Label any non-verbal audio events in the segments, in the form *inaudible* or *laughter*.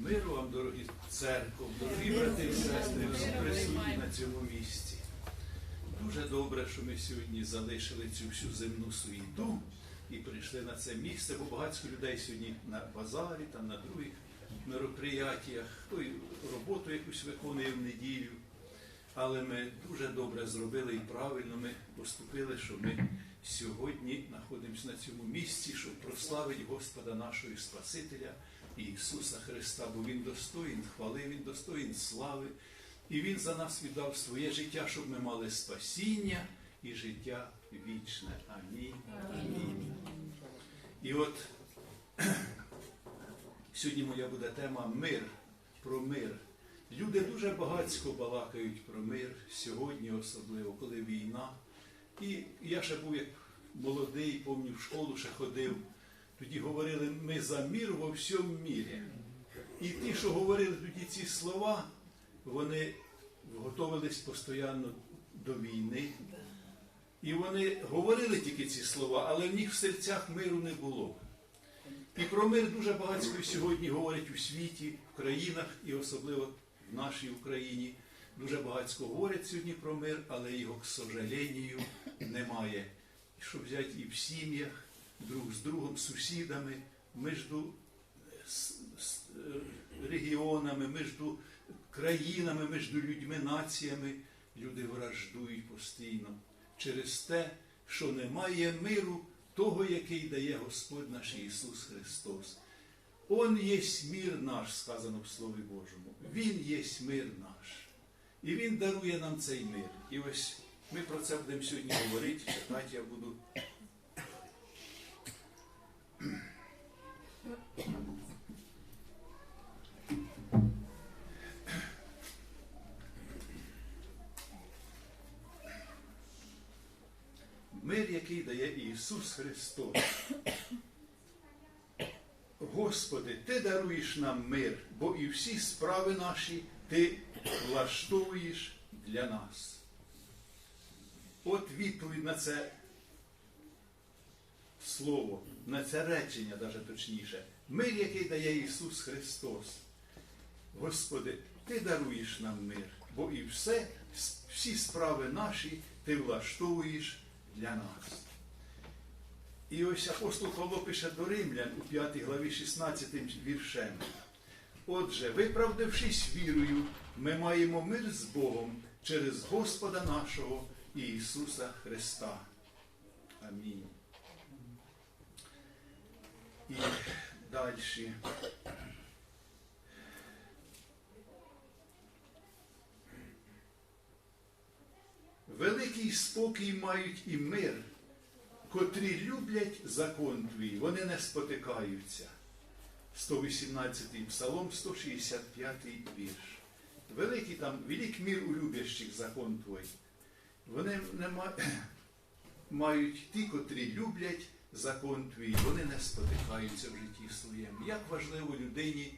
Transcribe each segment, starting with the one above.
Миру вам, дорогі церков, дорогі брати і сестри, всі присутні на цьому місці. Дуже добре, що ми сьогодні залишили цю всю земну суєту і прийшли на це місце, бо багатько людей сьогодні на базарі, там на других мероприятіях, хто й роботу якусь виконує в неділю. Але ми дуже добре зробили і правильно ми поступили, що ми сьогодні знаходимося на цьому місці, щоб прославити Господа нашого і Спасителя Ісуса Христа, бо Він достоїн хвали, Він достоїн слави, і Він за нас віддав своє життя, щоб ми мали спасіння і життя вічне. Амінь. Амінь. І от *clears throat* сьогодні моя буде тема мир, про мир. Люди дуже багатько балакають про мир сьогодні, особливо, коли війна. І я ще був як молодий, пам'ятаю, в школу ще ходив. Тоді говорили, ми за мир во всьому мірі. І ті, що говорили тоді ці слова, вони готувались постійно до війни. І вони говорили тільки ці слова, але в них в серцях миру не було. І про мир дуже багатько сьогодні говорять у світі, в країнах і особливо в нашій Україні. Дуже багатько говорять сьогодні про мир, але його, к сожалению, немає. Щоб взяти і в сім'ях, друг з другом, сусідами, між с- е, регіонами, між країнами, між людьми, націями. Люди враждують постійно через те, що немає миру того, який дає Господь наш Ісус Христос. Он єсть мир наш, сказано в Слові Божому. Він єсть мир наш. І Він дарує нам цей мир. І ось ми про це будемо сьогодні говорити. Читати я буду. Мир, який дає Ісус Христос. Господи, Ти даруєш нам мир, бо і всі справи наші Ти влаштовуєш для нас. От відповідь на це слово, на це речення, навіть точніше. Мир, який дає Ісус Христос. Господи, Ти даруєш нам мир, бо і все, всі справи наші Ти влаштовуєш для нас. І ось апостол Павло пише до Римлян у 5 главі 16 віршем. Отже, виправдавшись вірою, ми маємо мир з Богом через Господа нашого Ісуса Христа. Амінь. І далі. Великий спокій мають і мир, котрі люблять закон твій, вони не спотикаються. 118 псалом, 165 вірш. Великий там, велик мір у закон твій. Вони не ма- *clears throat* мають ті, котрі люблять закон твій, вони не спотикаються в житті своєму. Як важливо людині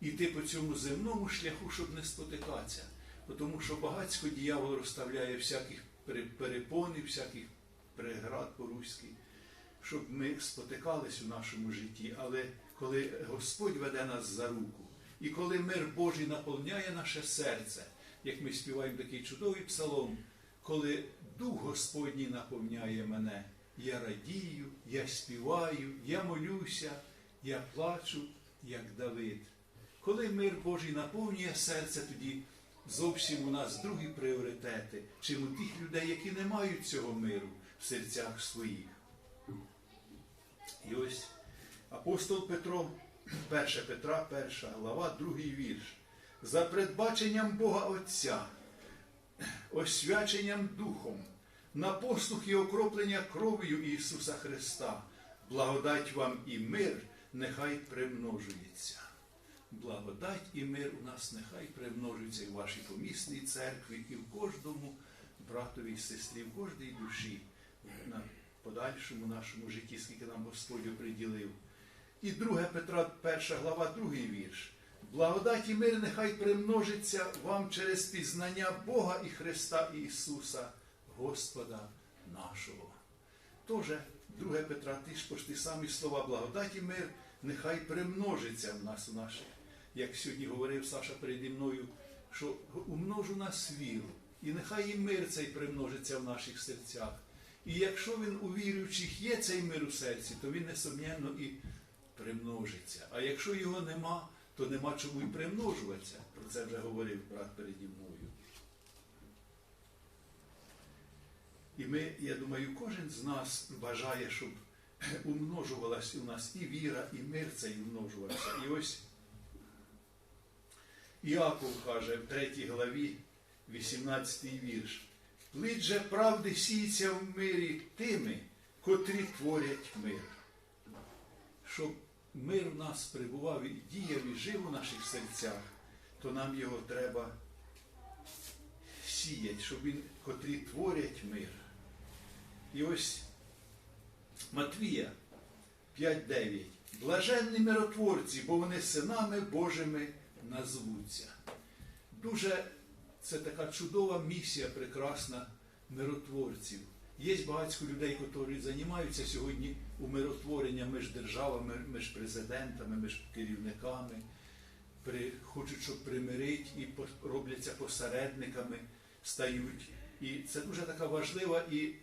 йти по цьому земному шляху, щоб не спотикатися. Тому що багатько діявол розставляє всяких пере- перепонів, всяких преград по-руськи, щоб ми спотикались у нашому житті. Але коли Господь веде нас за руку, і коли мир Божий наповняє наше серце, як ми співаємо такий чудовий псалом, коли Дух Господній наповняє мене, я радію, я співаю, я молюся, я плачу, як Давид. Коли мир Божий наповнює серце, тоді зовсім у нас другі пріоритети, чим у тих людей, які не мають цього миру в серцях своїх. І ось апостол Петро, 1 Петра, 1 глава, другий вірш. За передбаченням Бога Отця, освяченням Духом, на послух і окроплення кров'ю Ісуса Христа, благодать вам і мир нехай примножується. Благодать і мир у нас нехай примножується і в вашій помісній церкві, і в кожному братові і сестрі, в кожній душі, на подальшому нашому житті, скільки нам Господь приділив. І 2 Петра, 1 глава, другий вірш. Благодать і мир нехай примножиться вам через пізнання Бога і Христа Ісуса, Господа нашого. Тоже 2 Петра, ті ж пошти самі слова благодать і мир, нехай примножиться в нас у наших як сьогодні говорив Саша переді мною, що умножу нас віру, і нехай і мир цей примножиться в наших серцях. І якщо він у віруючих є цей мир у серці, то він несумненно і примножиться. А якщо його нема, то нема чому і примножуватися. Про це вже говорив брат переді мною. І ми, я думаю, кожен з нас бажає, щоб умножувалась у нас і віра, і мир цей умножувався. І ось Іаков каже в 3 главі, 18 вірш. Плід же правди сіється в мирі тими, котрі творять мир. Щоб мир в нас прибував і діяв і жив у наших серцях, то нам його треба сіять, щоб він, котрі творять мир. І ось Матвія 5.9. Блаженні миротворці, бо вони синами Божими назвуться. Дуже це така чудова місія, прекрасна миротворців. Є багатько людей, які займаються сьогодні умиротворенням між державами, між президентами, між керівниками, при, хочуть, щоб примирити і робляться посередниками, стають. І це дуже така важлива і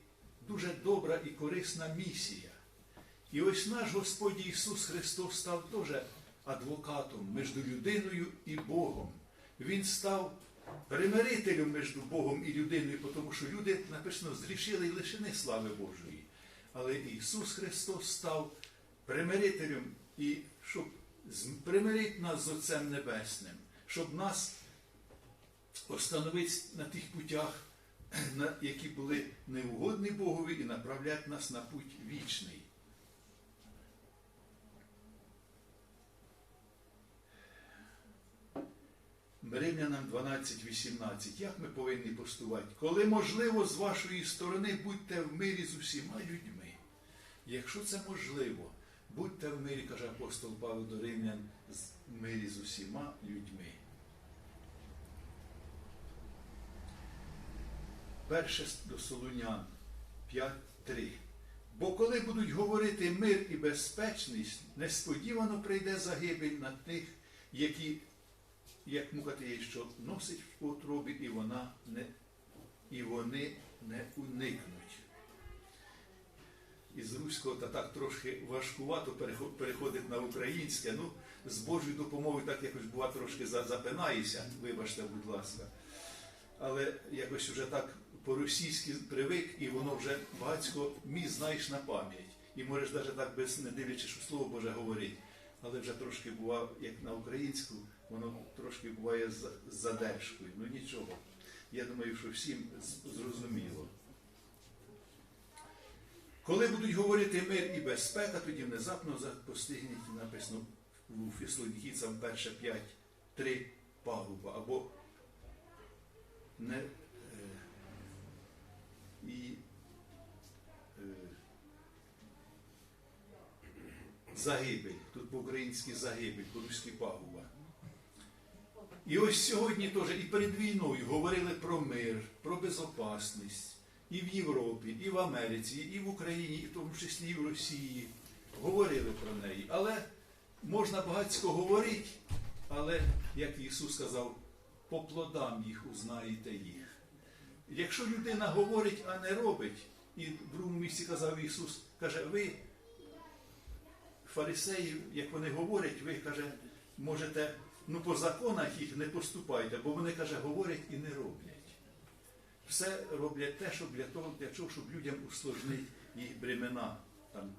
дуже добра і корисна місія. І ось наш Господь Ісус Христос став теж адвокатом між людиною і Богом. Він став примирителем між Богом і людиною, тому що люди, написано, зрішили і лишені слави Божої. Але Ісус Христос став примирителем і щоб примирити нас з Отцем Небесним, щоб нас остановити на тих путях, які були неугодні Богові, і направляти нас на путь вічний. Римлянам 12.18. Як ми повинні постувати? Коли можливо, з вашої сторони будьте в мирі з усіма людьми. Якщо це можливо, будьте в мирі, каже апостол Павло до Римлян, в мирі з усіма людьми. Перше до Солунян 5.3. Бо коли будуть говорити мир і безпечність, несподівано прийде загибель на тих, які, як муха тієї, що носить в утробі, і вона не, і вони не уникнуть. Із руського та так трошки важкувато переходить на українське. Ну, з Божою допомогою так якось бува трошки за- запинаюся, вибачте, будь ласка. Але якось вже так по-російськи привик, і воно вже багатько міст знаєш на пам'ять. І можеш навіть так без не дивлячись, що слово Боже говорить. Але вже трошки буває, як на українську, воно трошки буває з задержкою. Ну нічого. Я думаю, що всім зрозуміло. Коли будуть говорити мир і безпека, тоді внезапно за- постигнуть, написано у Фессалонікійцям перше 5, 3 пагуба, або не, і е, загибель. Тут по-українськи загибель, по-руськи пагуба. І ось сьогодні теж і перед війною говорили про мир, про безопасність і в Європі, і в Америці, і в Україні, і в тому числі і в Росії. Говорили про неї. Але можна багатько говорити, але, як Ісус сказав, по плодам їх узнаєте їх. Якщо людина говорить, а не робить, і в другому місці казав Ісус, каже, ви, фарисеї, як вони говорять, ви каже, можете, ну по законах їх не поступайте, бо вони каже, говорять і не роблять. Все роблять те, щоб для того, для чого, щоб людям усложнити їх бремена, там,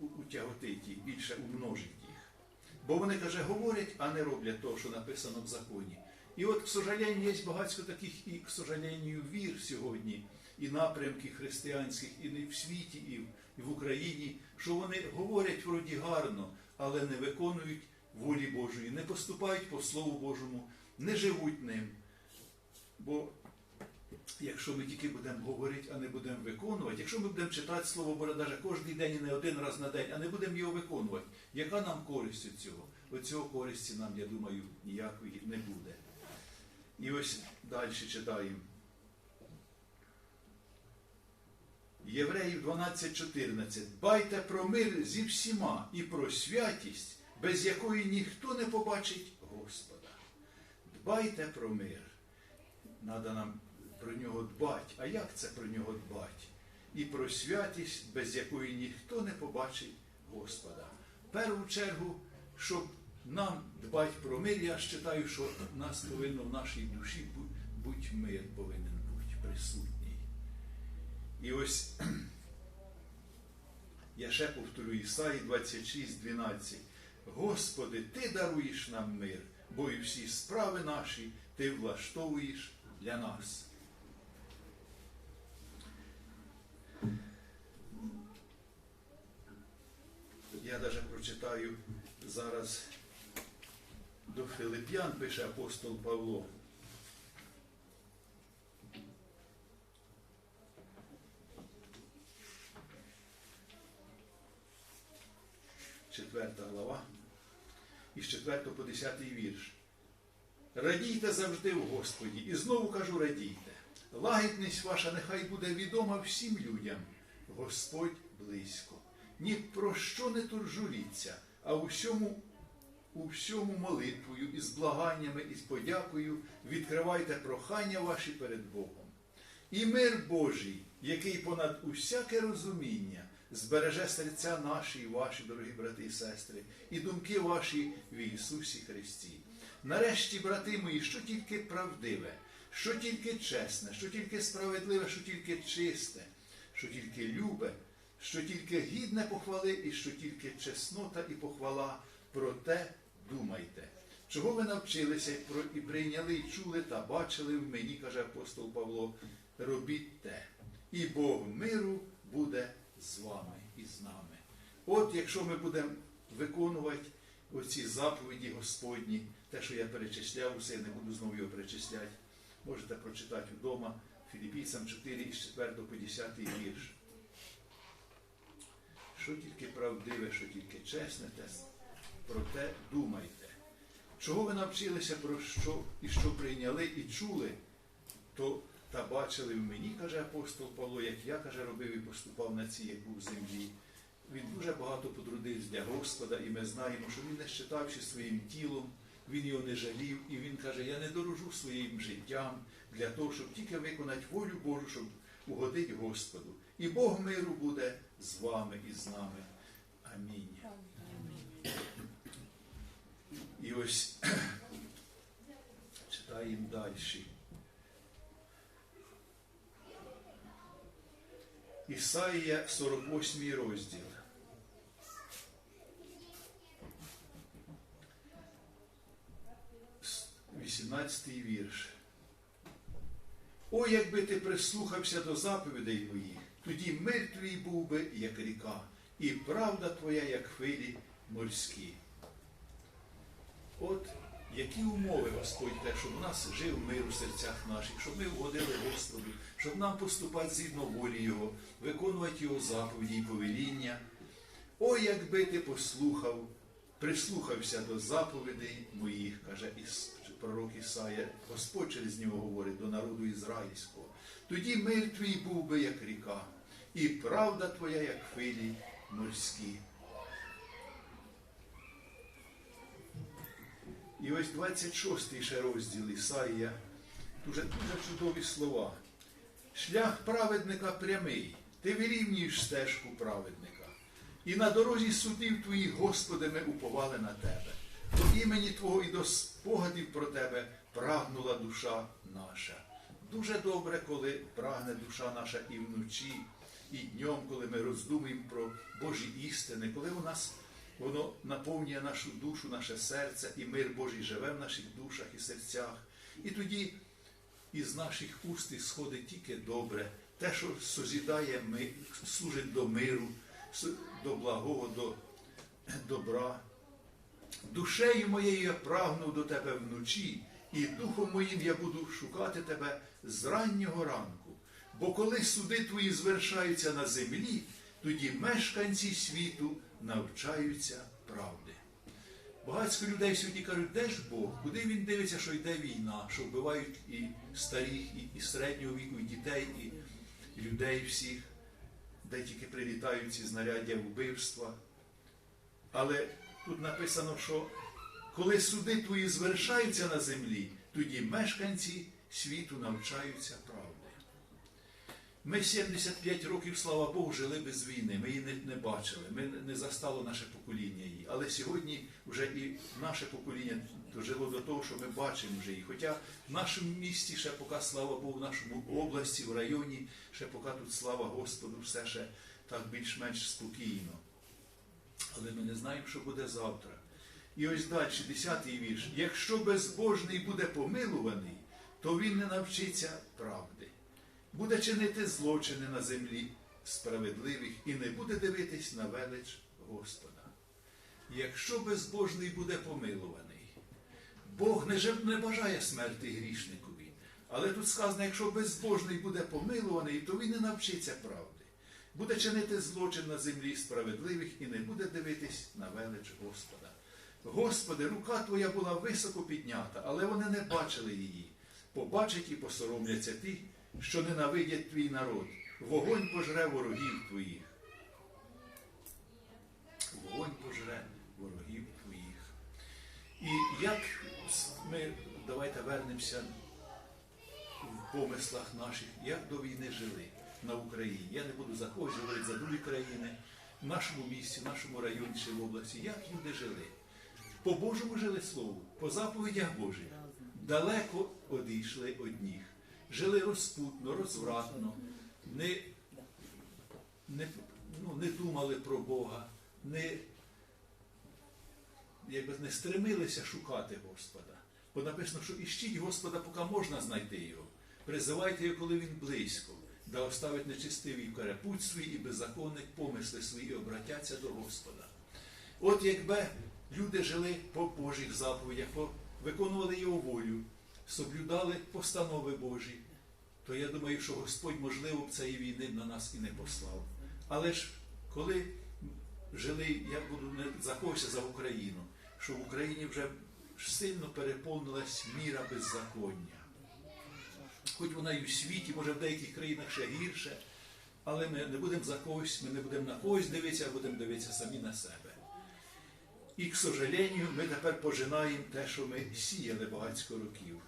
утяготити їх, більше умножити їх. Бо вони, каже, говорять, а не роблять того, що написано в законі. І от, к сожалению, є багатько таких і, к сожалению, вір сьогодні, і напрямків християнських, і не в світі, і в, Україні, що вони говорять вроді гарно, але не виконують волі Божої, не поступають по Слову Божому, не живуть ним. Бо якщо ми тільки будемо говорити, а не будемо виконувати, якщо ми будемо читати Слово Боже навіть кожен день і не один раз на день, а не будемо його виконувати, яка нам користь від цього? Від цього користі нам, я думаю, ніякої не буде. І ось далі читаємо. Євреїв 12.14. Байте про мир зі всіма і про святість, без якої ніхто не побачить Господа. Дбайте про мир. Надо нам про нього дбати. А як це про нього дбати? І про святість, без якої ніхто не побачить Господа. В першу чергу, щоб нам дбати про мир, я вважаю, що нас повинно в нашій душі бу- бути мир повинен бути присутній. І ось *clears throat* я ще повторю Ісаї 26, 12. Господи, Ти даруєш нам мир, бо і всі справи наші Ти влаштовуєш для нас. Я навіть прочитаю зараз до Филип'ян, пише апостол Павло. Четверта глава, із 4 по 10 вірш. Радійте завжди в Господі, і знову кажу радійте. Лагідність ваша нехай буде відома всім людям. Господь близько. Ні про що не туржуріться, а у всьому, у всьому молитвою і з благаннями, і з подякою відкривайте прохання ваші перед Богом. І мир Божий, який понад усяке розуміння, збереже серця наші і ваші, дорогі брати і сестри, і думки ваші в Ісусі Христі. Нарешті, брати мої, що тільки правдиве, що тільки чесне, що тільки справедливе, що тільки чисте, що тільки любе, що тільки гідне похвали, і що тільки чеснота і похвала, про те думайте. Чого ви навчилися і прийняли, і чули та бачили в мені, каже апостол Павло, робіть те, і Бог миру буде з вами і з нами. От якщо ми будемо виконувати оці заповіді Господні, те, що я перечисляв, усе не буду знову його перечисляти, можете прочитати вдома Філіппійцям 4 із 4 по 10 вірш. Що тільки правдиве, що тільки чесне, те про те думайте. Чого ви навчилися про що і що прийняли і чули, то та бачили в мені, каже апостол Павло, як я каже, робив і поступав на цій, як був землі. Він дуже багато потрудився для Господа, і ми знаємо, що він не щитавши своїм тілом, він його не жалів, і він каже, я не дорожу своїм життям для того, щоб тільки виконати волю Божу, щоб угодити Господу. І Бог миру буде з вами і з нами. Амінь. І ось *clears throat* читаємо далі. Ісаїя 48 розділ. 18 вірш. О, якби ти прислухався до заповідей моїх, тоді мир твій був би, як ріка, і правда твоя, як хвилі морські. От які умови Господь те, щоб у нас жив мир у серцях наших, щоб ми угодили Господу, щоб нам поступати згідно волі Його, виконувати Його заповіді і повеління. О, якби ти послухав, прислухався до заповідей моїх, каже пророк Ісая, Господь через нього говорить до народу ізраїльського. Тоді мир твій був би, як ріка, і правда твоя, як хвилі морські. І ось 26 ще розділ Ісаїя, дуже, дуже чудові слова. Шлях праведника прямий, ти вирівнюєш стежку праведника. І на дорозі судів твоїх, Господи, ми уповали на тебе. До імені Твого і до спогадів про тебе прагнула душа наша. Дуже добре, коли прагне душа наша і вночі, і днем, коли ми роздумуємо про Божі істини, коли у нас воно наповнює нашу душу, наше серце, і мир Божий живе в наших душах і серцях. І тоді із наших уст сходить тільки добре, те, що созідає ми, служить до миру, до благого, до добра. Душею моєю я прагнув до тебе вночі, і духом моїм я буду шукати тебе з раннього ранку. Бо коли суди твої звершаються на землі, тоді мешканці світу навчаються правди. Багатько людей сьогодні кажуть, де ж Бог? Куди він дивиться, що йде війна, що вбивають і старих, і, і середнього віку, і дітей, і людей всіх, де тільки прилітають ці знаряддя вбивства. Але тут написано, що Коли суди твої звершаються на землі, тоді мешканці світу навчаються. Ми 75 років, слава Богу, жили без війни. Ми її не, не бачили, ми не- застало наше покоління її. Але сьогодні вже і наше покоління дожило до того, що ми бачимо вже її. Хоча в нашому місті ще поки, слава Богу, в нашому області, в районі, ще поки тут слава Господу, все ще так більш-менш спокійно. Але ми не знаємо, що буде завтра. І ось далі, 10-й вірш. Якщо безбожний буде помилуваний, то він не навчиться правди. Буде чинити злочини на землі справедливих і не буде дивитись на велич Господа. Якщо безбожний буде помилуваний, Бог не, бажає смерти грішникові. Але тут сказано, якщо безбожний буде помилуваний, то він не навчиться правди. Буде чинити злочин на землі справедливих і не буде дивитись на велич Господа. Господи, рука Твоя була високо піднята, але вони не бачили її. Побачать і посоромляться ті, що ненавидять твій народ. Вогонь пожре ворогів твоїх. Вогонь пожре ворогів твоїх. І як ми давайте вернемося в помислах наших, як до війни жили на Україні. Я не буду за за другі країни, в нашому місті, в нашому районі чи в області, як люди жили. По Божому жили Слову, по заповідях Божих. Далеко одійшли одніх. Жили розпутно, розвратно, не, не, ну, не думали про Бога, не, якби не стремилися шукати Господа. Бо написано, що іщіть Господа, поки можна знайти його. Призивайте його, коли він близько, да оставить нечистиві перепуть свій і беззаконник помисли свої обратяться до Господа. От якби люди жили по Божих заповідях, виконували його волю, соблюдали постанови Божі, то я думаю, що Господь, можливо, б цієї війни на нас і не послав. Але ж коли жили, я буду не за за Україну, що в Україні вже сильно переповнилась міра беззаконня. Хоч вона і в світі, може в деяких країнах ще гірше, але ми не будемо за когось, ми не будемо на когось дивитися, а будемо дивитися самі на себе. І, к сожалению, ми тепер пожинаємо те, що ми сіяли багатько років.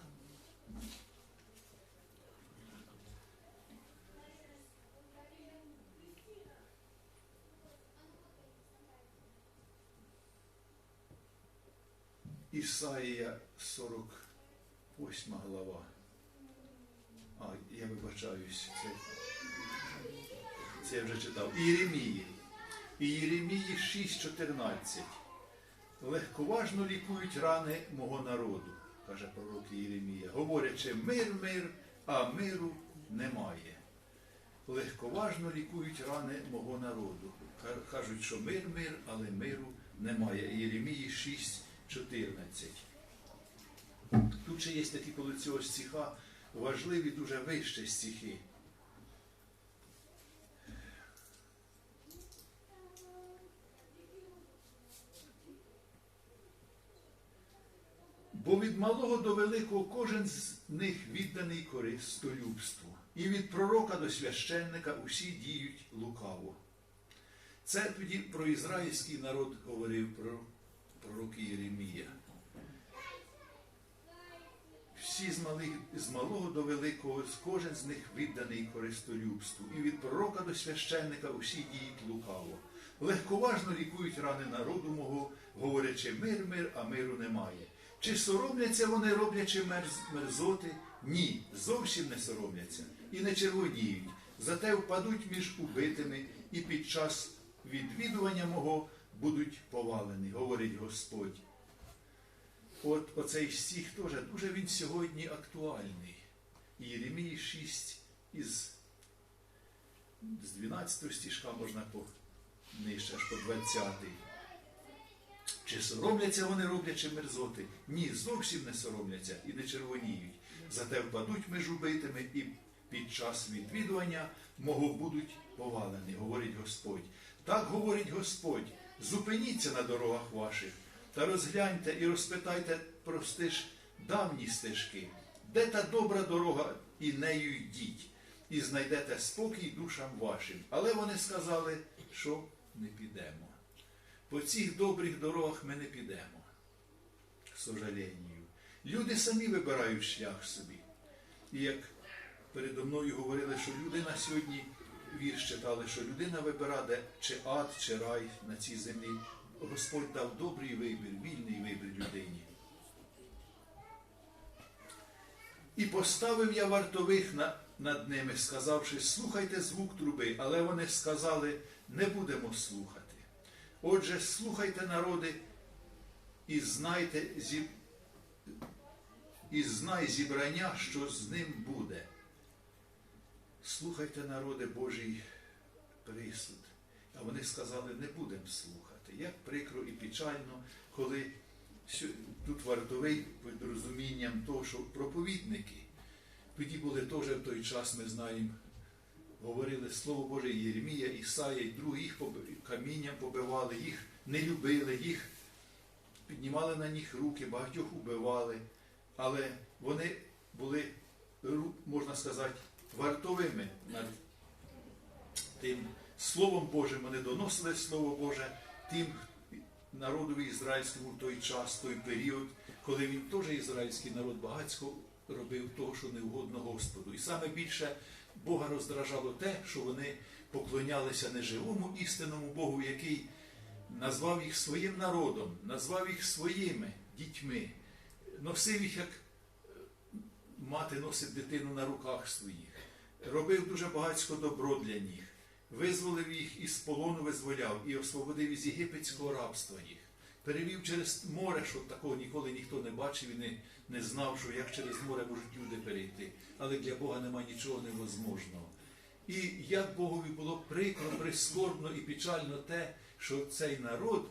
Ісаїя 48 глава. А, я вибачаюсь, це, це я вже читав. Єремії. Єремії 6.14. Легковажно лікують рани мого народу, каже пророк Єремія, говорячи мир, мир, а миру немає. Легковажно лікують рани мого народу. Кажуть, що мир, мир, але миру немає. Єремії 6.14. Тут ще є такі коло цього стиха важливі дуже вищі стихи. Бо від малого до великого кожен з них відданий користолюбству, і від пророка до священника усі діють лукаво. Це тоді про ізраїльський народ говорив про пророк Єремія. Всі з, малих, з малого до великого, кожен з них відданий користолюбству, і від пророка до священника усі діють лукаво. Легковажно лікують рани народу мого, говорячи мир, мир, а миру немає. Чи соромляться вони, роблячи мерз, мерзоти? Ні, зовсім не соромляться і не червоніють. Зате впадуть між убитими і під час відвідування мого будуть повалені, говорить Господь. От оцей стих теж дуже він сьогодні актуальний. Єремії 6 із з 12 стишка можна по нижче аж по 20. Чи соромляться вони, роблячи мерзоти? Ні, зовсім не соромляться і не червоніють. Зате впадуть між убитими і під час відвідування мого будуть повалені, говорить Господь. Так говорить Господь, зупиніться на дорогах ваших та розгляньте і розпитайте про стиж давні стежки, де та добра дорога, і нею йдіть, і знайдете спокій душам вашим. Але вони сказали, що не підемо. По цих добрих дорогах ми не підемо. к. Люди самі вибирають шлях собі. І як передо мною говорили, що людина сьогодні вірш читали, що людина вибирає чи ад, чи рай на цій землі. Господь дав добрий вибір, вільний вибір людині. І поставив я вартових на, над ними, сказавши, слухайте звук труби, але вони сказали, не будемо слухати. Отже, слухайте, народи, і знайте зі... і знай зібрання, що з ним буде. Слухайте, народи Божий присуд. А вони сказали, не будемо слухати. Як прикро і печально, коли тут вартовий під розумінням того, що проповідники, тоді були теж в той час, ми знаємо, говорили Слово Боже Єремія, Ісая і другі, їх камінням побивали, їх не любили, їх піднімали на них руки, багатьох убивали, але вони були, можна сказати, вартовими над тим Словом Божим вони доносили Слово Боже тим народові ізраїльському в той час, той період, коли він теж ізраїльський народ багатько робив того, що не угодно Господу. І саме більше Бога роздражало те, що вони поклонялися неживому істинному Богу, який назвав їх своїм народом, назвав їх своїми дітьми, носив їх як мати носить дитину на руках своїх, робив дуже багатько добро для них, визволив їх із полону визволяв і освободив із єгипетського рабства їх, перевів через море, що такого ніколи ніхто не бачив і не, не знав, що як через море можуть люди перейти. Але для Бога нема нічого невозможного. І як Богові було прикро, прискорбно і печально те, що цей народ,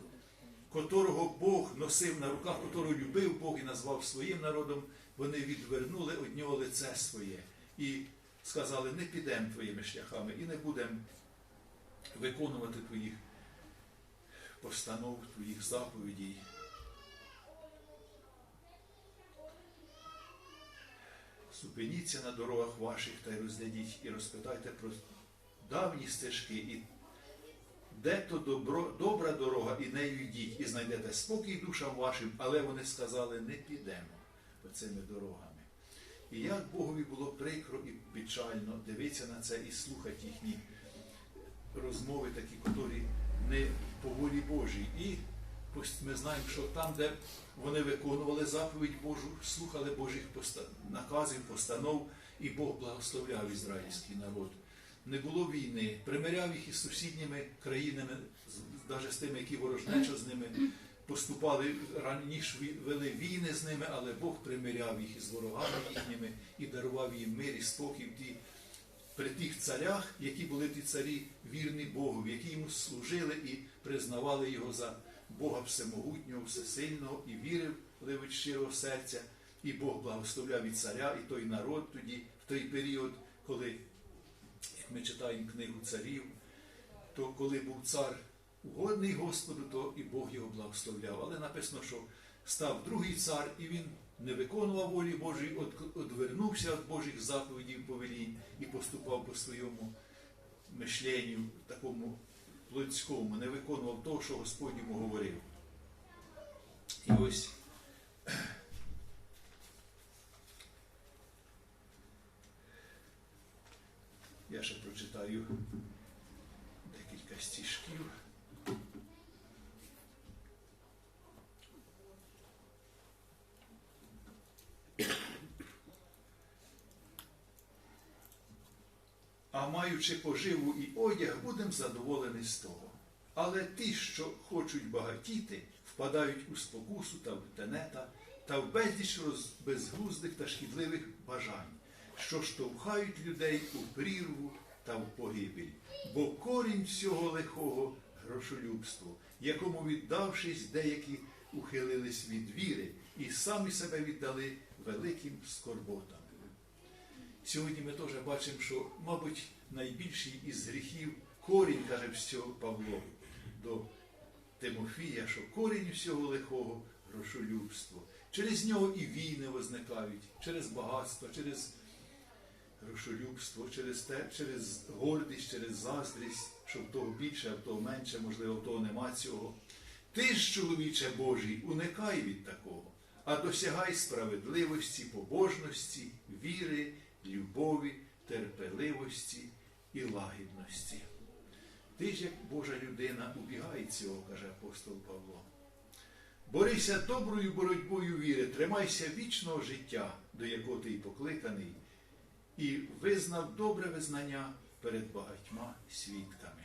котрого Бог носив на руках, котрого любив Бог і назвав своїм народом, вони відвернули від нього лице своє і сказали, не підемо твоїми шляхами і не будемо виконувати твоїх постанов, твоїх заповідей. Зупиніться на дорогах ваших та й розглядіть і розпитайте про давні стежки, і де то добро, добра дорога, і нею йдіть, і знайдете спокій душам вашим, але вони сказали, не підемо оцими дорогами. І як Богові було прикро і печально дивитися на це і слухати їхні розмови, такі, котрі не по волі Божій. І ми знаємо, що там, де вони виконували заповідь Божу, слухали Божих наказів, постанов, і Бог благословляв ізраїльський народ. Не було війни, примиряв їх із сусідніми країнами, навіть з тими, які ворожнечо з ними поступали раніше вели війни з ними, але Бог примиряв їх із ворогами їхніми і дарував їм мир і спокій ті при тих царях, які були ті царі вірні Богу, які йому служили і признавали його за Бога всемогутнього, всесильного і вірили від щирого серця. І Бог благословляв і царя, і той народ тоді, в той період, коли, як ми читаємо книгу царів, то коли був цар угодний Господу, то і Бог його благословляв. Але написано, що став другий цар, і він не виконував волі Божої, одвернувся від Божих заповідей повелінь і поступав по своєму мишленню, такому плотському, не виконував того, що Господь йому говорив. І ось я ще прочитаю декілька стишків. А маючи поживу і одяг, будемо задоволені з того. Але ті, що хочуть багатіти, впадають у спокусу та в тенета, та в безліч безглуздих та шкідливих бажань, що штовхають людей у прірву та в погибель. Бо корінь всього лихого грошолюбство, якому віддавшись, деякі ухилились від віри і самі себе віддали великим скорботам. Сьогодні ми теж бачимо, що, мабуть, найбільший із гріхів корінь, каже всього Павло до Тимофія, що корінь всього лихого грошолюбство. Через нього і війни возникають, через багатство, через грошолюбство, через те, через гордість, через заздрість, що в того більше, а в того менше, можливо, в того нема цього. Ти ж, чоловіче Божий, уникай від такого. а досягай справедливості, побожності, віри, любові, терпеливості і лагідності. Ти ж, як Божа людина, убігай цього, каже апостол Павло. Борися доброю боротьбою віри, тримайся вічного життя, до якого ти й покликаний, і визнав добре визнання перед багатьма свідками.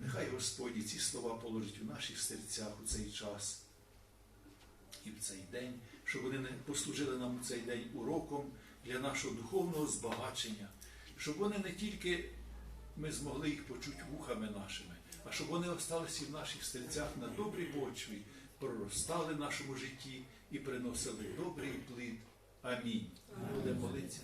Нехай Господь ці слова положить у наших серцях у цей час і в цей день, щоб вони не послужили нам цей день уроком для нашого духовного збагачення, щоб вони не тільки ми змогли їх почути вухами нашими, а щоб вони осталися в наших серцях на добрій почві, проростали в нашому житті і приносили добрий плід. Амінь. Будемо молитися.